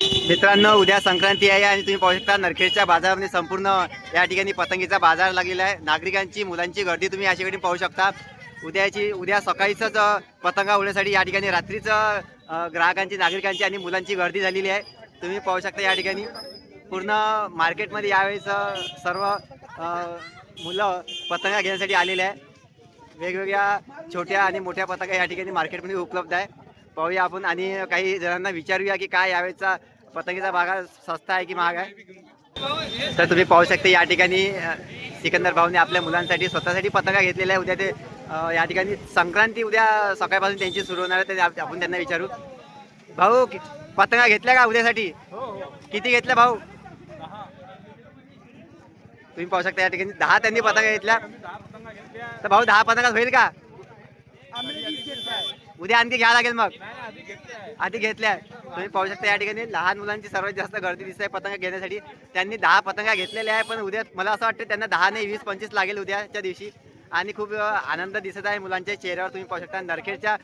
मित्रांनो उद्या संक्रांती आहे आणि तुम्ही पाहू शकता नरखेडच्या बाजारामध्ये संपूर्ण या ठिकाणी पतंगीचा बाजार लागलेला आहे. नागरिकांची मुलांची गर्दी तुम्ही अशा पाहू शकता. उद्याची उद्या सकाळीच पतंगा उडण्यासाठी या ठिकाणी रात्रीच ग्राहकांची नागरिकांची आणि मुलांची गर्दी झालेली आहे. तुम्ही पाहू शकता या ठिकाणी. पूर्ण मार्केटमध्ये यावेळेस सर्व मुलं पतंगा घेण्यासाठी आलेले आहे वेगवेगळ्या छोट्या आणि मोठ्या पतंगा या ठिकाणी मार्केटमध्ये उपलब्ध आहे पाहूया आपण आणि काही जणांना विचारूया की काय यावेळेचा पतंगीचा भागा स्वस्त आहे की महाग आहे. तर तुम्ही पाहू शकता या ठिकाणी सिकंदर भाऊने आपल्या मुलांसाठी स्वतःसाठी पतंगा घेतलेल्या आहे उद्या ते या ठिकाणी संक्रांती उद्या सकाळपासून त्यांची सुरू होणार आहे तर आपण त्यांना विचारू. भाऊ पतंगा घेतल्या का उद्यासाठी? किती घेतल्या भाऊ? तुम्ही पाहू शकता या ठिकाणी दहा त्यांनी पतंगा घेतल्या. तर भाऊ दहा पतंगा होईल का? उद्या आणखी घ्यावं लागेल मग. आधी घेतल्या तुम्ही पाहू शकता या ठिकाणी लहान मुलांची सर्वात जास्त गर्दी दिसत आहे पतंग घेण्यासाठी. त्यांनी दहा पतंगा घेतलेल्या आहे पण उद्या मला असं वाटतं त्यांना दहा नाही वीस पंचवीस लागेल उद्याच्या दिवशी. आणि खूप आनंद दिसत आहे मुलांच्या चेहऱ्यावर. तुम्ही पाहू शकता नरखेडच्या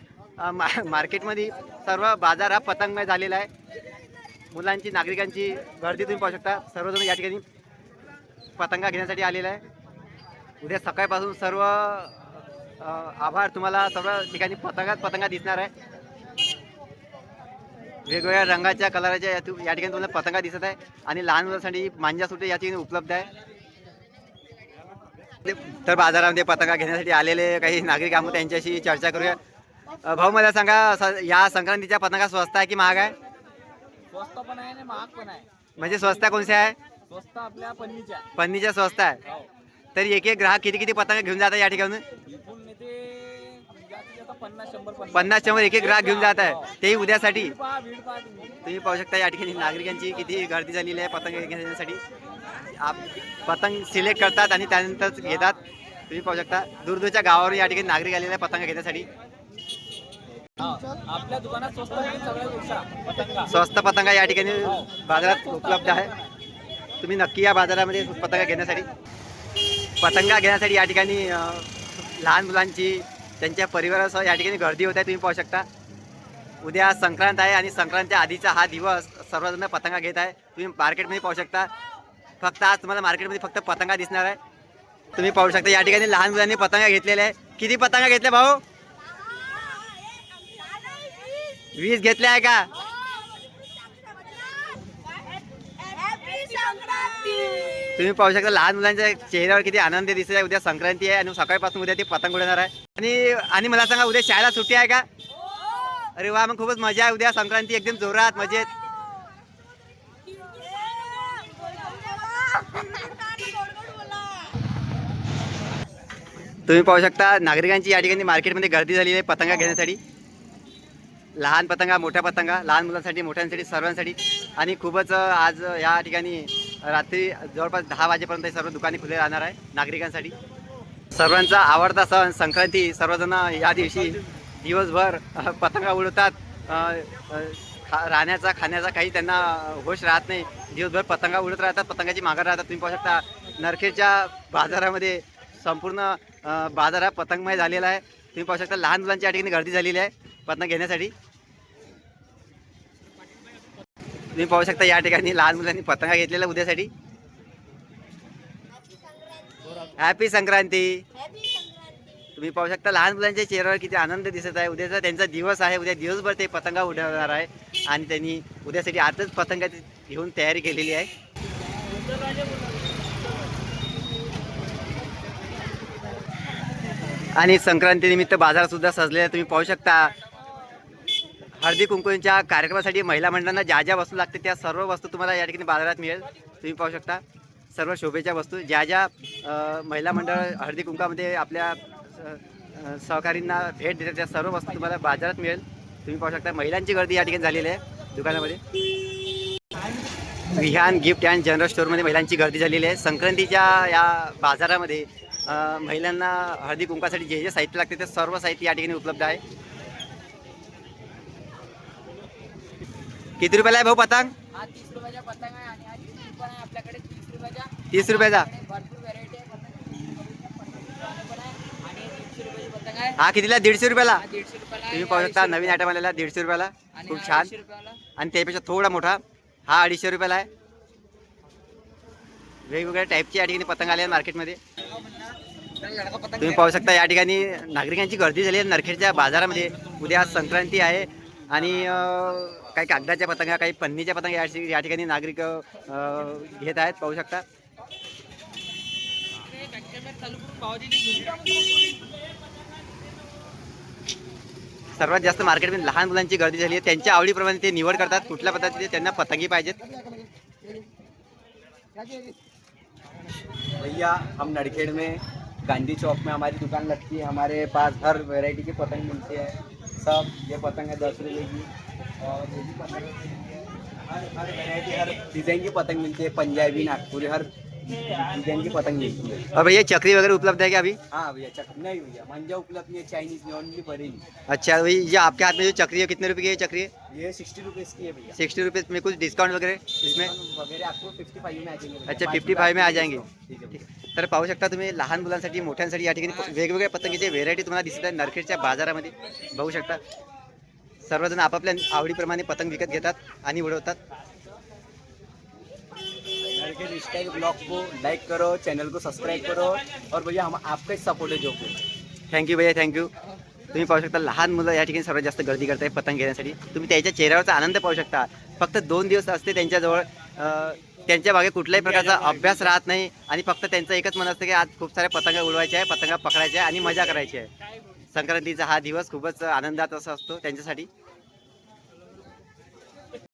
मा- मार्केटमध्ये सर्व बाजार हा पतंगमय झालेला आहे. मुलांची नागरिकांची गर्दी तुम्ही पाहू शकता. सर्वजण या ठिकाणी पतंगा घेण्यासाठी आलेला आहे. उद्या सकाळपासून सर्व आभार. तुम्हाला सर्व ठिकाणी पतंगात पतंगा दिसणार आहे. वेगवेगळ्या रंगाच्या कलराच्या या ठिकाणी तुम्हाला पतंगा दिसत आहे. आणि लहान मुलांसाठी मांजा सुटे या ठिकाणी उपलब्ध आहे. तर बाजारामध्ये पतंगा घेण्यासाठी आलेले काही नागरिक आहोत त्यांच्याशी चर्चा करूया. भाऊ मला सांगा या संक्रांतीच्या पतंगा स्वस्त आहे की महाग आहे? स्वस्त पण आहे आणि महाग पण आहे. म्हणजे स्वस्त कोणत्या आहे? स्वस्त आपल्या पन्नीच्या पन्नीच्या स्वस्त आहे. हो. तर एक एक ग्राहक किती किती पतंग घेऊन जातात या ठिकाणी? पन्नास शंभर एक एक ग्राहक घेऊन जात आहे. तेही उद्यासाठी. तुम्ही पाहू शकता या ठिकाणी नागरिकांची किती गर्दी झालेली आहे पतंग घेण्यासाठी. आप पतंग सिलेक्ट करतात आणि त्यानंतर घेतात. तुम्ही पाहू शकता दूरदूरच्या गावावरून या ठिकाणी नागरिक आलेले आहे पतंग घेण्यासाठी. आपल्या दुकानात स्वस्त पतंगा या ठिकाणी बाजारात उपलब्ध आहे. तुम्ही नक्की या बाजारामध्ये पतंगा घेण्यासाठी. पतंगा घेण्यासाठी या ठिकाणी लहान मुलांची त्यांच्या परिवारासह या ठिकाणी गर्दी होत आहे तुम्ही पाहू शकता. उद्या संक्रांत आहे आणि संक्रांतच्या आधीचा हा दिवस सर्वजण पतंगा घेत आहे. तुम्ही मार्केटमध्ये पाहू शकता. फक्त आज तुम्हाला मार्केटमध्ये फक्त पतंगा दिसणार आहे. तुम्ही पाहू शकता या ठिकाणी लहान मुलांनी पतंगा घेतलेल्या आहे किती पतंगा घेतल्या भाऊ? वीस घेतल्या आहे का? तुम्ही पाहू शकता लहान मुलांच्या चेहऱ्यावर किती आनंद दिसत आहे. उद्या संक्रांती आहे आणि सकाळपासून उद्या ते पतंग उडणार आहे. आणि आणि मला सांगा उद्या शाळेला सुट्टी आहे का? अरे वा मग खूपच मजा आहे. उद्या संक्रांती एकदम जोरात मजेत. तुम्ही पाहू शकता नागरिकांची या ठिकाणी मार्केटमध्ये गर्दी झाली आहे पतंगा घेण्यासाठी. लहान पतंगा मोठ्या पतंगा लहान मुलांसाठी मोठ्यांसाठी सर्वांसाठी. आणि खूपच आज या ठिकाणी रात्री जवळपास दहा वाजेपर्यंत हे सर्व दुकाने खुले राहणार आहे नागरिकांसाठी. सर्वांचा आवडता सण संक्रांती सर्वजण या दिवशी दिवसभर पतंगा उडवतात. खा राहण्याचा खाण्याचा काही त्यांना होश राहत नाही. दिवसभर पतंगा उडत राहतात पतंगाची माघार राहतात. तुम्ही पाहू शकता नरखेडच्या बाजारामध्ये संपूर्ण बाजार हा पतंगमय झालेला आहे. तुम्ही पाहू शकता लहान मुलांची या ठिकाणी गर्दी झालेली आहे पतंग घेण्यासाठी. तुम्ही पाहू शकता या ठिकाणी लहान मुलांनी पतंगा घेतलेला उद्यासाठी. हॅपी संक्रांती. तुम्ही पाहू शकता लहान मुलांच्या चेहऱ्यावर किती आनंद दिसत आहे. उद्याचा त्यांचा दिवस आहे. उद्या दिवसभर ते पतंगा उडवणार आहे. आणि त्यांनी उद्यासाठी आजच पतंगा घेऊन तयारी केलेली आहे. आणि संक्रांतीनिमित्त बाजार सुद्धा सजलेला आहे. तुम्ही पाहू शकता हळदी कुंकूंच्या कार्यक्रमासाठी महिला मंडळांना ज्या ज्या वस्तू लागते त्या सर्व वस्तू तुम्हाला या ठिकाणी बाजारात मिळेल. तुम्ही पाहू शकता. सर्व शोभेच्या वस्तू ज्या ज्या महिला मंडळ हळदी कुंकामध्ये आपल्या सहकारींना भेट देतात त्या सर्व वस्तू तुम्हाला बाजारात मिळेल. तुम्ही पाहू शकता महिलांची गर्दी या ठिकाणी झालेली आहे दुकानामध्ये. विहान गिफ्ट अँड जनरल स्टोअरमध्ये महिलांची गर्दी झालेली आहे. संक्रांतीच्या या बाजारामध्ये महिलांना हळदी कुंकासाठी जे जे साहित्य लागते ते सर्व साहित्य या ठिकाणी उपलब्ध आहे. किती रुपयाला आहे भाऊ पतंग? हा तीस रुपयाचा पतंग आहे आणि हा तीस पण आहे आपल्याकडे तीस रुपयाचा. तीस रुपयाचा. आपल्याकडे भरपूर व्हरायटी आहे पतंग. पण आहे आणि दीडशे रुपयाची पतंग आहे. हा कितीला? दीडशे रुपयाला? हा दीडशे रुपयाला तुम्ही पाहू शकता नवीन आयटम आलेला दीडशे रुपयाला. खूप छान. आणि त्यापेक्षा थोडा मोठा हा अडीचशे रुपयाला आहे. वेगवेगळ्या टाईपची या ठिकाणी पतंग आले मार्केटमध्ये तुम्ही पाहू शकता या ठिकाणी नागरिकांची गर्दी झाली आहे नरखेडच्या बाजारामध्ये. उद्या संक्रांती आहे. आणि काही कागदाच्या पतंगा काही पन्नीच्या पतंग या या ठिकाणी नागरिक घेत आहेत पाहू शकता. सर्वात जास्त मार्केटमध्ये लहान मुलांची गर्दी झाली आहे. त्यांच्या आवडीप्रमाणे ते निवड करतात. कुठल्या पद्धतीने त्यांना पतंगी पाहिजेत? भैया हम नड़खेड़ में गांधी चौक में हमारी दुकान लगती है। हमारे पास हर वैरायटी की पतंग मिलती है। सब ये पतंग है दस रुपये की। और। हर हर वैरायटी हर डिज़ाइन की पतंग मिलती है पंजाबी नागपुरी हर डिज़ाइन की पतंग मिलती है। और भैया चक्री वगैरह उपलब्ध है क्या अभी? हाँ भैया चक नहीं भैया मंजा उपलब्ध नहीं है चाइनीज़ में ओनली बरेली अच्छा वही ये आपके हाथ में जो चक्री है कितने रुपए की है चक्री है? ये सिक्सटी रुपीज़ की है भैया। सिक्सटी रुपीज़ में कुछ डिस्काउंट वगैरह इसमें? आपको फिफ्टी फाइव में आ जाएँगे। अच्छा पाँच 55 में आ जाएँगे। ठीक है भैया। तर पाहू शकता तुम्ही लहान मुलांसाठी मोठ्यांसाठी या ठिकाणी वेगवेगळ्या पतंगीचे व्हेरायटी तुम्हाला दिसत आहे नरखेडच्या बाजारामध्ये. बघू शकता. सर्वजण आपापल्या आवडीप्रमाणे पतंग विकत घेतात आणि उडवतात. स्टाइल ब्लॉग को लाइक करो चैनल को सब्सक्राइब करो और भैया हम आपका सपोर्ट है जो थँक्यू भैया थँक्यू तुम्ही पाहू शकता लहान मुलं या ठिकाणी सर्वात जास्त गर्दी करताय पतंग घेण्यासाठी. तुम्ही त्याच्या चेहऱ्यावरचा आनंद पाहू शकता. फक्त दोन दिवस असते त्यांच्याजवळ. त्यांच्या मागे कुठल्याही प्रकारचा अभ्यास राहत नाही आणि फक्त त्यांचं एकच मन असतं की आज खूप साऱ्या पतंगा उडवायच्या आहे पतंगा पकडायच्या आहे आणि मजा करायची आहे. संक्रांतीचा हा दिवस खूपच आनंदात असा असतो त्यांच्यासाठी.